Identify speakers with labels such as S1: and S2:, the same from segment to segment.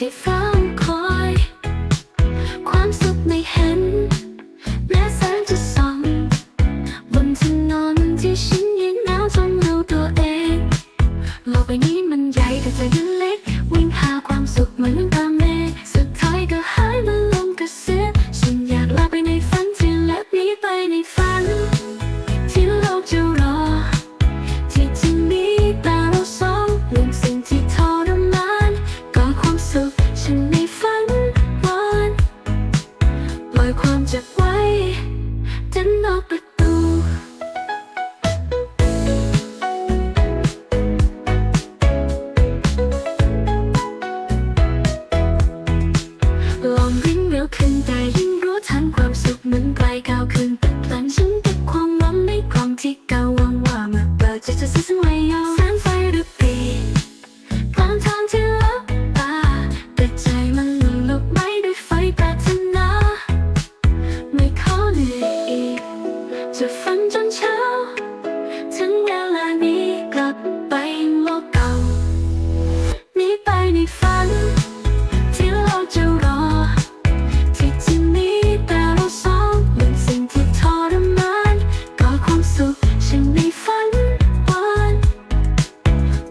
S1: ความสุขไม่เห็น แม้แสงจะส่อง บนถนนที่ฉันยืนหนาวจนรู้ตัวเอง โลกใบนี้มันใหญ่แต่ใจยังเล็ก วิ่งหาความสุขเหมือนกัน ความเจ็บไว้จะนอกประ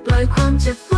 S1: ปล่อยความเจ็บ